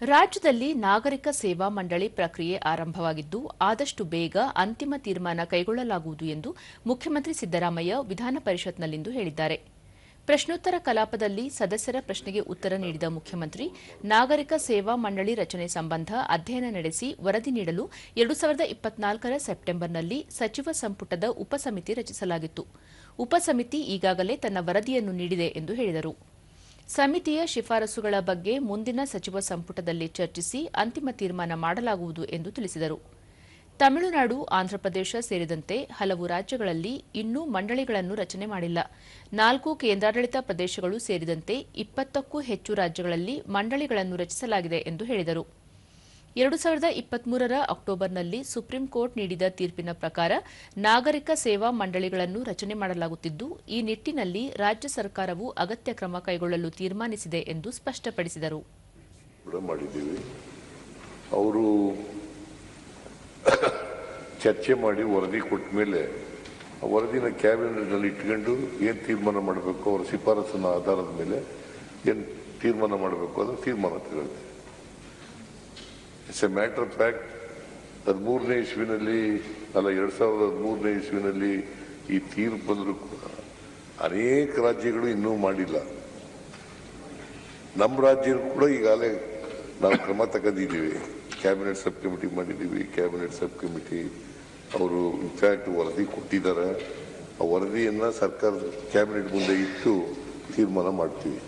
ರಾಜ್ಯದಲ್ಲಿ ನಾಗರಿಕ ಸೇವಾ ಮಂಡಳಿ ಪ್ರಕ್ರಿಯೆ ಆರಂಭವಾಗಿದ್ದು, ಆದಷ್ಟು ಬೇಗ ಅಂತಿಮ ತೀರ್ಮಾನ ಕೈಗೊಳ್ಳಲಾಗುವುದು ಎಂದು ಮುಖ್ಯಮಂತ್ರಿ ಸಿದ್ದರಾಮಯ್ಯ ವಿಧಾನ ಪರಿಷತ್ನಲ್ಲಿಂದು ಹೇಳಿದ್ದಾರೆ. ಪ್ರಶ್ನೋತ್ತರ ಕಲಾಪದಲ್ಲಿ ಸದಸ್ಯರ ಪ್ರಶ್ನೆಗೆ ಉತ್ತರ ನೀಡಿದ ಮುಖ್ಯಮಂತ್ರಿ, ನಾಗರಿಕ ಸೇವಾ ಮಂಡಳಿ ರಚನೆ ಸಂಬಂಧ ಅಧ್ಯಯನ ನಡೆಸಿ ವರದಿ ನೀಡಲು ಎರಡು ಸಾವಿರದ ಇಪ್ಪತ್ನಾಲ್ಕರ ಸೆಪ್ಟೆಂಬರ್ನಲ್ಲಿ ಸಚಿವ ಸಂಪುಟದ ಉಪಸಮಿತಿ ರಚಿಸಲಾಗಿತ್ತು. ಉಪಸಮಿತಿ ಈಗಾಗಲೇ ತನ್ನ ವರದಿಯನ್ನು ನೀಡಿದೆ ಎಂದು ಹೇಳಿದರು. ಸಮಿತಿಯ ಶಿಫಾರಸುಗಳ ಬಗ್ಗೆ ಮುಂದಿನ ಸಚಿವ ಸಂಪುಟದಲ್ಲಿ ಚರ್ಚಿಸಿ ಅಂತಿಮ ತೀರ್ಮಾನ ಮಾಡಲಾಗುವುದು ಎಂದು ತಿಳಿಸಿದರು. ತಮಿಳುನಾಡು ಆಂಧ್ರಪ್ರದೇಶ ಸೇರಿದಂತೆ ಹಲವು ರಾಜ್ಯಗಳಲ್ಲಿ ಇನ್ನೂ ಮಂಡಳಿಗಳನ್ನು ರಚನೆ ಮಾಡಿಲ್ಲ. ನಾಲ್ಕು ಕೇಂದ್ರಾಡಳಿತ ಪ್ರದೇಶಗಳು ಸೇರಿದಂತೆ ಇಪ್ಪತ್ತಕ್ಕೂ ಹೆಚ್ಚು ರಾಜ್ಯಗಳಲ್ಲಿ ಮಂಡಳಿಗಳನ್ನು ರಚಿಸಲಾಗಿದೆ ಎಂದು ಹೇಳಿದರು. ಎರಡು ಸಾವಿರದ ಇಪ್ಪತ್ಮೂರರ ಅಕ್ಟೋಬರ್ನಲ್ಲಿ ಸುಪ್ರೀಂ ಕೋರ್ಟ್ ನೀಡಿದ ತೀರ್ಪಿನ ಪ್ರಕಾರ ನಾಗರಿಕ ಸೇವಾ ಮಂಡಳಿಗಳನ್ನು ರಚನೆ ಮಾಡಲಾಗುತ್ತಿದ್ದು, ಈ ನಿಟ್ಟಿನಲ್ಲಿ ರಾಜ್ಯ ಸರ್ಕಾರವು ಅಗತ್ಯ ಕ್ರಮ ಕೈಗೊಳ್ಳಲು ತೀರ್ಮಾನಿಸಿದೆ ಎಂದು ಸ್ಪಷ್ಟಪಡಿಸಿದರು. ಅವರು ಚರ್ಚೆ ಮಾಡಿ ವರದಿ ಕೊಟ್ಟ ಮೇಲೆ ವರದಿನ ಕ್ಯಾಬಿನೆಟ್ನಲ್ಲಿ ಇಟ್ಕೊಂಡು ಏನು ತೀರ್ಮಾನ ಮಾಡಬೇಕು, ಅವರ ಶಿಫಾರಸಿನ ಆಧಾರದ ಮೇಲೆ ಏನು ತೀರ್ಮಾನ ಮಾಡಬೇಕು ಅದನ್ನು ತೀರ್ಮಾನ ತಗೊಳ್ತೀವಿ. It's a matter of fact ಹದಿಮೂರನೇ ಇಸ್ವಿನಲ್ಲಿ, ಅಲ್ಲ ಎರಡ್ ಸಾವಿರದ ಹದಿಮೂರನೇ ಇಸ್ವಿನಲ್ಲಿ ಈ ತೀರ್ಪು ಬಂದರೂ ಕೂಡ ಅನೇಕ ರಾಜ್ಯಗಳು ಇನ್ನೂ ಮಾಡಿಲ್ಲ. ನಮ್ಮ ರಾಜ್ಯ ಕೂಡ ಈಗಾಗಲೇ ನಾವು ಕ್ರಮ ತಗೊಂಡಿದ್ದೀವಿ ಕ್ಯಾಬಿನೆಟ್ ಸಬ್ ಕಮಿಟಿ ಮಾಡಿದ್ದೀವಿ. ಕ್ಯಾಬಿನೆಟ್ ಸಬ್ ಕಮಿಟಿ ಅವರು ಇನ್ಫ್ಯಾಕ್ಟ್ ವರದಿ ಕೊಟ್ಟಿದ್ದಾರೆ. ಆ ವರದಿಯನ್ನು ಸರ್ಕಾರದ ಕ್ಯಾಬಿನೆಟ್ ಮುಂದೆ ಇಟ್ಟು ತೀರ್ಮಾನ ಮಾಡ್ತೀವಿ.